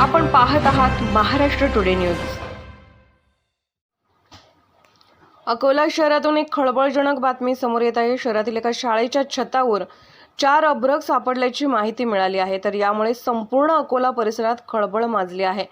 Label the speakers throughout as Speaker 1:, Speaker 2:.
Speaker 1: आपण पाहत आहात महाराष्ट्र टुडे न्यूज. अकोला शहरातून एक खळबळजनक बातमी समोर येत आहे. शहरातील एका शाळेच्या छतावर चार अभ्रक सापडल्याची माहिती मिळाली आहे. तर यामुळे संपूर्ण अकोला परिसरात खळबळ माजली आहे.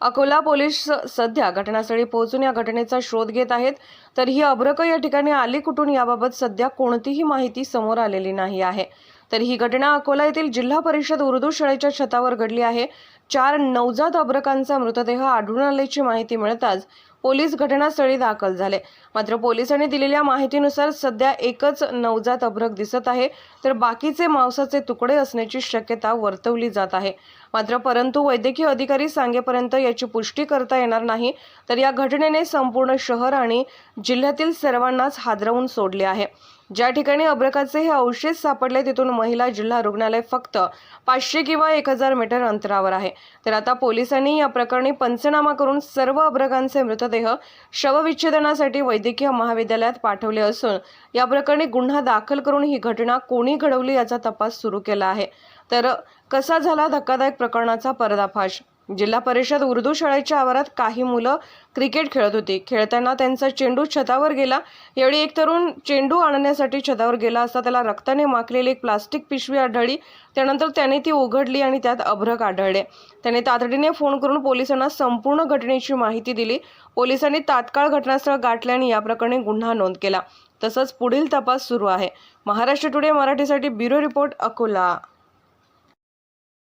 Speaker 1: अकोला पोलीस सध्या घटनास्थळी पोहोचून या घटनेचा शोध घेत आहेत. तर ही अभ्रक या ठिकाणी आली कुठून याबाबत सध्या कोणतीही माहिती समोर आलेली नाही आहे. तर ही घटना अकोला येथील जिल्हा परिषद उर्दू शाळेच्या छतावर घडली आहे. चार नवजात अभ्रकांचा मृतदेह आढळून आल्याची माहिती मिळताच पोलीस घटनास्थळी दाखल झाले. मात्र पोलिसांनी दिलेल्या माहितीनुसार सध्या एकच नवजात अभ्रक दिसत आहे तर बाकीचे मांसाचे तुकडे असण्याची शक्यता वर्तवली जात आहे. मात्र परंतु वैद्यकीय अधिकारी सांगेपर्यंत याची पुष्टी करता येणार नाही तर या घटनेने संपूर्ण शहर आणि जिल्ह्यातील सर्वांनाच हादरवून सोडले आहे. ज्या ठिकाणी अभ्रकाचे हे अवशेष सापडले तिथून महिला जिल्हा रुग्णालय फक्त पाचशे किंवा एक हजार मीटर अंतरावर आहे. तर आता पोलिसांनी या प्रकरणी पंचनामा करून सर्व अभ्रकांचे मृतदेह शवविच्छेदनासाठी वैद्यकीय महाविद्यालयात पाठवले असून या प्रकरणी गुन्हा दाखल करून ही घटना कोणी घडवली याचा तपास सुरू केला आहे. तर कसा झाला धक्कादायक प्रकरणाचा पर्दाफाश? जिल्हा परिषद उर्दू शाळेच्या आवारात काही मुलं क्रिकेट खेळत होती. खेळताना त्यांचा चेंडू छतावर गेला. यावेळी एक तरुण चेंडू आणण्यासाठी छतावर गेला असता त्याला रक्ताने माखलेली एक प्लास्टिक पिशवी आढळली. त्यानंतर त्याने ती उघडली आणि त्यात अभ्रक आढळले. त्याने तातडीने फोन करून पोलिसांना संपूर्ण घटनेची माहिती दिली. पोलिसांनी तात्काळ घटनास्थळ गाठले आणि या प्रकरणी गुन्हा नोंद केला. तसंच पुढील तपास सुरू आहे. महाराष्ट्र टुडे मराठीसाठी ब्युरो रिपोर्ट अकोला.